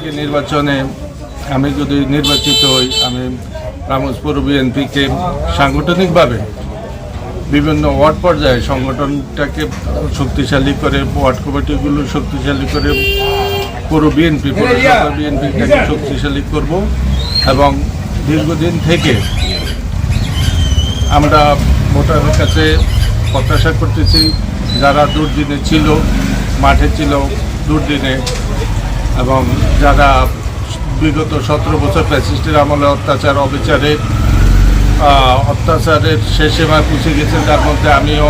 থেকে নির্বাচনে আমি যদি নির্বাচিত হই, আমি রামজপুর বিএনপিকে সাংগঠনিকভাবে বিভিন্ন ওয়ার্ড পর্যায়ে সংগঠনটাকে শক্তিশালী করে, ওয়ার্ড কমিটিগুলো শক্তিশালী করে পুরো বিএনপি পৌরসভা বিএনপিটাকে শক্তিশালী করব এবং দীর্ঘদিন থেকে আমরা ভোটারের কাছে প্রত্যাশা করতেছি, যারা দুর্দিনে ছিল, মাঠে ছিল, দুর্দিনে এবং যারা বিগত সতেরো বছর ফ্যাসিস্টের আমলে অত্যাচার অবিচারে অত্যাচারের শেষ সীমায় পুষে গেছে, তার মধ্যে আমিও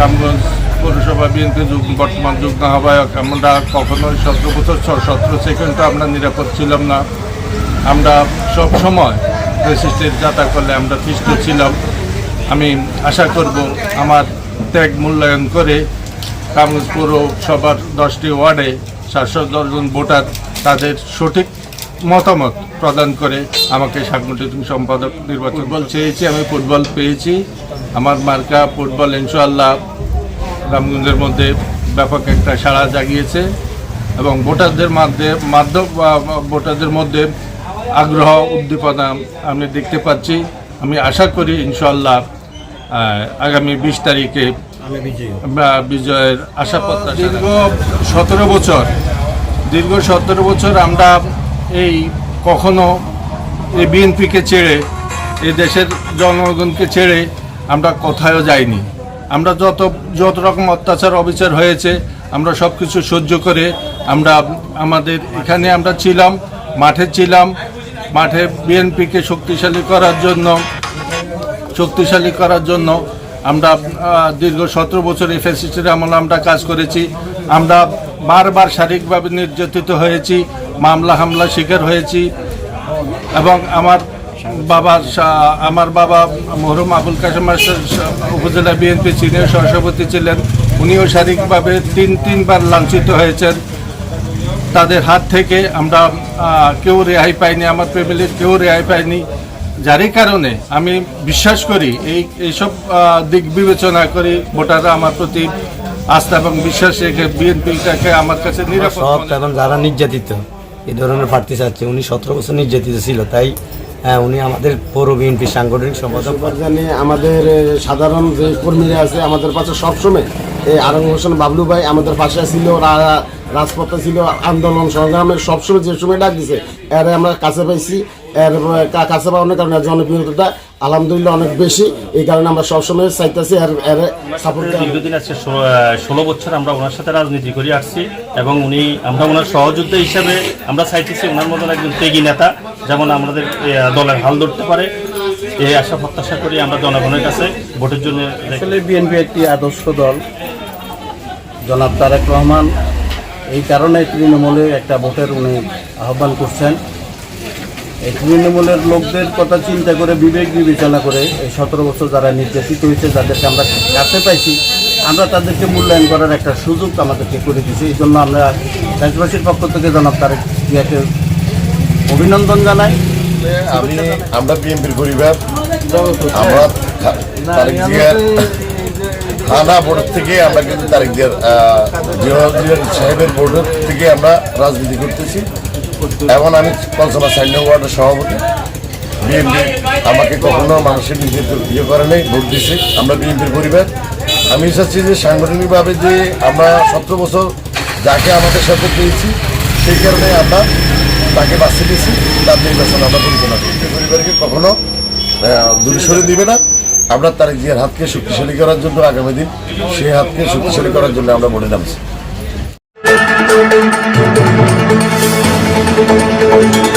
রামগঞ্জ পৌরসভা বিএনপি বর্তমান যুগ্ম আহ্বায়ক। আমরা কখনোই সতেরো বছর সতেরো সেকেন্ডও আমরা নিরাপদ ছিলাম না। আমরা সব সময় ফ্যাসিস্টের যাতা করলে আমরা পিষ্ট ছিলাম। আমি আশা করব আমার ত্যাগ মূল্যায়ন করে কামরূপ পৌরসভার দশটি ওয়ার্ডে সাতশো দশজন ভোটার তাদের সঠিক মতামত প্রদান করে আমাকে সাংগঠনিক সম্পাদক নির্বাচন ফুটবল চেয়েছি। আমি ফুটবল পেয়েছি। আমার মার্কা ফুটবল ইনশাল্লাহ রামগঞ্জের মধ্যে ব্যাপক একটা সাড়া জাগিয়েছে এবং ভোটারদের মধ্যে মাধ্যম ভোটারদের মধ্যে আগ্রহ, উদ্দীপনা আমি দেখতে পাচ্ছি। আমি আশা করি ইনশাল্লাহ আগামী বিশ তারিখে বিজয়ের আশা প্রত্যাশা দীর্ঘ সতেরো বছর, দীর্ঘ সতেরো বছর আমরা এই কখনো এই বিএনপিকে ছেড়ে, এই দেশের জনগণকে ছেড়ে আমরা কোথাও যাইনি। আমরা যত যত রকম অত্যাচার, অবিচার হয়েছে, আমরা সব কিছু সহ্য করে আমরা আমাদের এখানে আমরা ছিলাম, মাঠে ছিলাম, মাঠে বিএনপিকে শক্তিশালী করার জন্য, শক্তিশালী করার জন্য আমরা দীর্ঘ সতেরো বছর এই ফ্যাসিস্টের আমলে আমরা কাজ করেছি। আমরা বারবার শারীরিকভাবে নির্যাতিত হয়েছি, মামলা হামলা শিকার হয়েছি এবং আমার বাবা আমার বাবা মহরুম আবুল সা- উপজেলা বিএনপি সিনিয়র সহসভাপতি ছিলেন। উনিও শারীরিকভাবে তিন, তিনবার লাঞ্ছিত হয়েছেন। তাদের হাত থেকে আমরা কেউ রেহাই পাইনি, আমার ফ্যামিলির কেউ রেহাই পাইনি। যারই কারণে আমি বিশ্বাস করি এই এইসব দিক বিবেচনা করি ভোটাররা আমার প্রতি আস্থা এবং বিশ্বাস রেখে বিএনপিটাকে আমার কাছে নিরাপদ এবং যারা নির্যাতিত এই ধরনের প্রার্থী চাচ্ছে উনি সতেরো বছর নির্যাতিত ছিল তাই হ্যাঁ, উনি আমাদের পৌর বিএনপি সাংগঠনিক সম্পাদক। জানি আমাদের সাধারণ যে কর্মীরা আছে আমাদের পাশে সবসময় এই আরং হোসেন বাবলু ভাই আমাদের পাশে ছিল রাজপথে ছিল আন্দোলন সংগ্রামের সবসময় যে সময় ডাক দিছে এর আমরা কাছে পাইছি এর কা- কাছে পাওয়ার কারণে জনপ্রিয়তা আলহামদুলিল্লাহ অনেক বেশি। এই কারণে আমরা সবসময় চাইতেছি এর এর সাপোর্ট দীর্ঘদিন আছে ষোলো বছর আমরা ওনার সাথে রাজনীতি করে আসছি। এবং উনি আমরা ওনার সহযোদ্ধা হিসাবে আমরা চাইতেছি ওনার মতন একজন ত্যাগী নেতা যেমন আমাদের দলের হাল ধরতে পারে। এই আশা প্রত্যাশা করি আমরা জনগণের কাছে ভোটের জন্য আসলে বিএনপি একটি আদর্শ দল। জনাব তারেক রহমান এই কারণে তৃণমূলে একটা ভোটের উনি আহ্বান করছেন। তৃণমূলের লোকদের কথা চিন্তা করে বিবেক বিবেচনা করে এই সতেরো বছর যারা নির্যাতিত হয়েছে, যাদেরকে আমরা কাছে পাইছি, আমরা তাদেরকে মূল্যায়ন করার একটা সুযোগ আমাদেরকে করে দিয়েছি। এই জন্য আমরা দেশবাসীর পক্ষ থেকে জনাব তারেক জিয়াকে অভিনন্দন জানাই। আমি, আমরা বিএনপির পরিবার, আমরা তারেক জিয়ার থানা বোর্ড থেকে আমরা কিন্তু তারেক জিয়ার রহমান সাহেবের বোর্ডের থেকে আমরা রাজনীতি করতেছি। এবং আমি কলসভা সাইন্য ওয়ার্ডের সভাপতি। বিএনপি আমাকে কখনো মানুষের নিজের ইয়ে করে নেই, ভোট দিছে। আমরা বিএনপির পরিবার। আমি চাচ্ছি যে সাংগঠনিকভাবে যে আমরা সতেরো বছর যাকে আমাদের সাথে পেয়েছি, সেই কারণে আমরা তাকে বাঁচিয়ে দিয়েছি। তার নির্বাচন আমরা পরিচালনা এই পরিবারকে কখনো দূরে সরে দিবে না। আমরা তার জিয়ার হাতকে শক্তিশালী করার জন্য আগামী দিন সেই হাতকে শক্তিশালী করার জন্য আমরা ভোটে নামছি। Thank you.